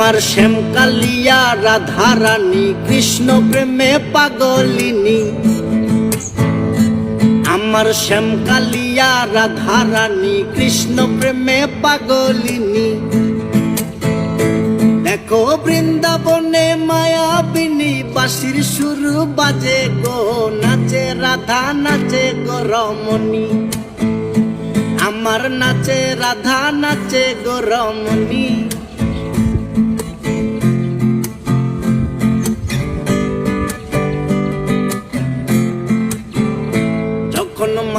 আমার শ্যামকালিয়া, রাধারানী, কৃষ্ণ প্রেমে পাগলিনী। আমার শ্যামকালিয়া, রাধারানী, কৃষ্ণ প্রেমে পাগলিনী। দেখো বৃন্দাবনে মায়াবিনী বাসির সুর বাজে গো, নাচে রাধা, নাচে গো রমণী। আমার নাচে রাধা, নাচে গো রমণী।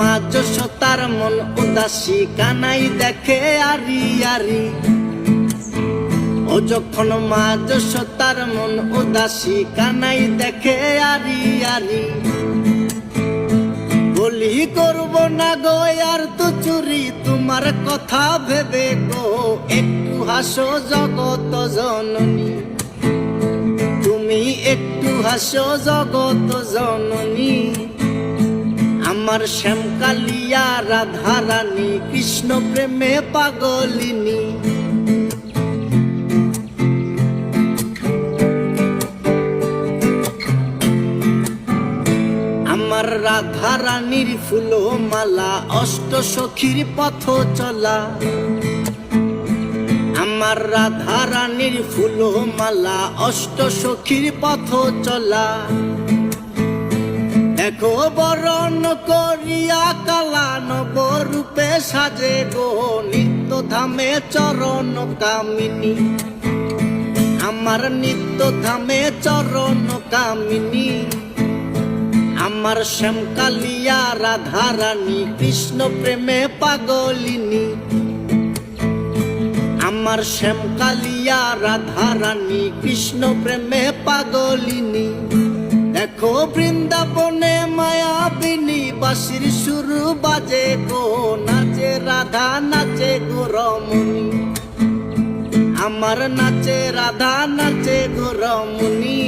যখন মা মন উদাসী, কানাই দেখে আরি আরি। ও যখন মা যশোতার মন উদাসী, কানাই দেখে আরি আরি। বলি, করব না গো, আর তো চুরি, তোমার কথা ভেবে গো, একটু হাসো জগত জননী। তুমি একটু হাসো জগত জননী। আমার শ্যামকালিয়া, রাধারানী, কৃষ্ণ প্রেমে পাগলিনী। আমার রাধারানীর ফুল মালা অষ্ট সখীর পথ চলা আমার রাধারানীর ফুল মালা অষ্ট সখীর পথ চলা দেখো বরণ করিয়া কালা নব রূপে সাজে গো, নিত্য ধামে চরণ কামিনী। আমার নিত্য ধামে চরণ কামিনী। আমার শ্যামকালিয়া রাধারানী, কৃষ্ণ প্রেমে পাগলিনী। আমার শ্যামকালিয়া রাধারানী, কৃষ্ণ প্রেমে পাগলিনী। দেখো বৃন্দাবনে মায়াবিনী বাসির শুরু বাজে গো, নাচে রাধা, নাচে গো রমণী আমার নাচে রাধা, নাচে গো রমণী